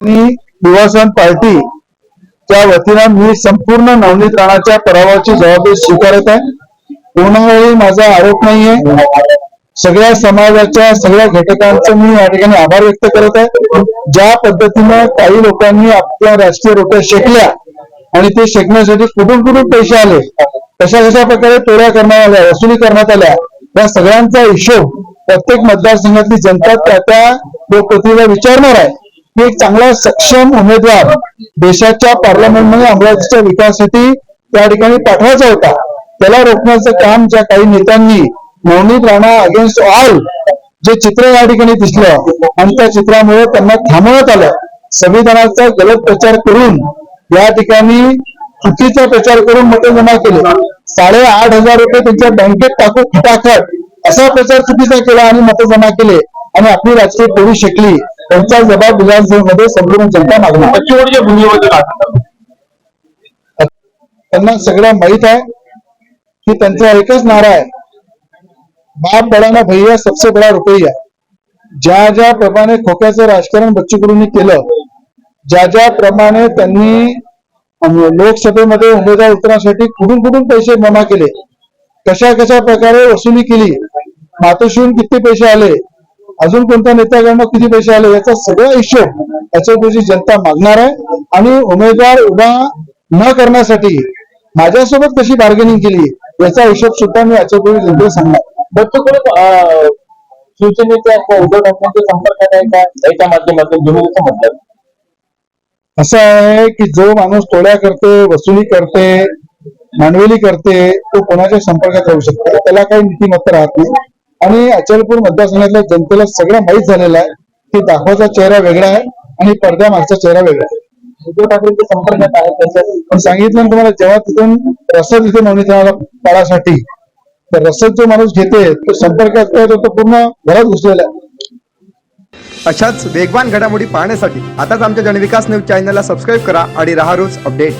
आणि युवासन पार्टी त्या वतीनं मी संपूर्ण नवनीत राणाच्या पराभवाची जबाबदारी स्वीकारत आहे. कोणावरही माझा आरोप नाहीये. सगळ्या समाजाच्या सगळ्या घटकांचं मी या ठिकाणी आभार व्यक्त करत आहे. ज्या पद्धतीनं काही लोकांनी आपल्या राजकीय रोट्या शेकल्या आणि ते शेकण्यासाठी कुठून कुठून पैसे आले कशा कशा प्रकारे तोड्या करण्यात आल्या वसुली करण्यात आल्या या सगळ्यांचा हिशोब प्रत्येक मतदारसंघातली जनता त्या त्या लोकप्रतिनिधीला विचारणार आहे. की एक चांगला सक्षम उमेदवार देशाच्या पार्लमेंटमध्ये अमरावतीच्या विकासासाठी त्या ठिकाणी पाठवायचा होता. त्याला रोखण्याचं काम ज्या काही नेत्यांनी नवनीत राणा अगेन्स्ट ऑल जे चित्र या ठिकाणी दिसलं आणि त्या चित्रामुळे त्यांना थांबवण्यात आलं. संविधानाचा गलत प्रचार करून या ठिकाणी चुकीचा प्रचार करून मतं जमा केले. साडे आठ हजार रुपये त्यांच्या बँकेत टाकू खटाखट असा प्रचार चुकीचा केला आणि मतं जमा केले आणि आपली राजकीय पोळी शकली. त्यांचा जबाब विधानसभेमध्ये संपूर्ण जनता मागणार. त्यांना सगळं माहीत आहे की त्यांचा एकच नारा आहे. बाप बडा ना भैया सबसे बडा रुपया. ज्या ज्या प्रमाणे खोक्याचं राजकारण बच्चू कडूंनी केलं ज्या ज्या प्रमाणे त्यांनी लोकसभेमध्ये उमेदवार उतरण्यासाठी कुठून कुठून पैसे जमा केले कशा कशा प्रकारे वसुली केली मातोश्रीहून किती पैसे आले अजून कोणत्या नेत्याकडनं किती पैसे आले याचा सगळा हिशोब याच्यापूर्वी जनता मागणार आहे. आणि उमेदवार उभा न करण्यासाठी माझ्यासोबत कशी बार्गेनिंग केली याचा हिशोब सुद्धा मी याच्यापूर्वी जनतेला सांगणार. बच्चू कडू शिवसेनेच्या उद्धव ठाकरेंच्या संपर्कात आहे का? याच्या माध्यमातून जसं म्हटलं असं आहे की जो माणूस टोळ्या करते वसुली करते मांडवेली करते तो कोणाच्या संपर्कात राहू शकतो? त्याला काही नीतिमत्ता राहत नाही. आणि अचलपूर मतदारसंघातल्या जनतेला सगळं माहीत झालेलं आहे की दाखवाचा चेहरा वेगळा आहे आणि पडद्यामागचा चेहरा वेगळा आहे. उद्धव ठाकरेंच्या संपर्कात आहे त्याच्यात? पण सांगितलं ना तुम्हाला जेव्हा तिथून रसद इथे नवनीत पाडासाठी तर रसद जो माणूस घेते तो संपर्कात काय तो पूर्ण घरात घुसलेला आहे. अशाच वेगवान घडामोडी पाहण्यासाठी आताच आमच्या जनविकास न्यूज चॅनलला सबस्क्राईब करा आणि राहा रोज अपडेट.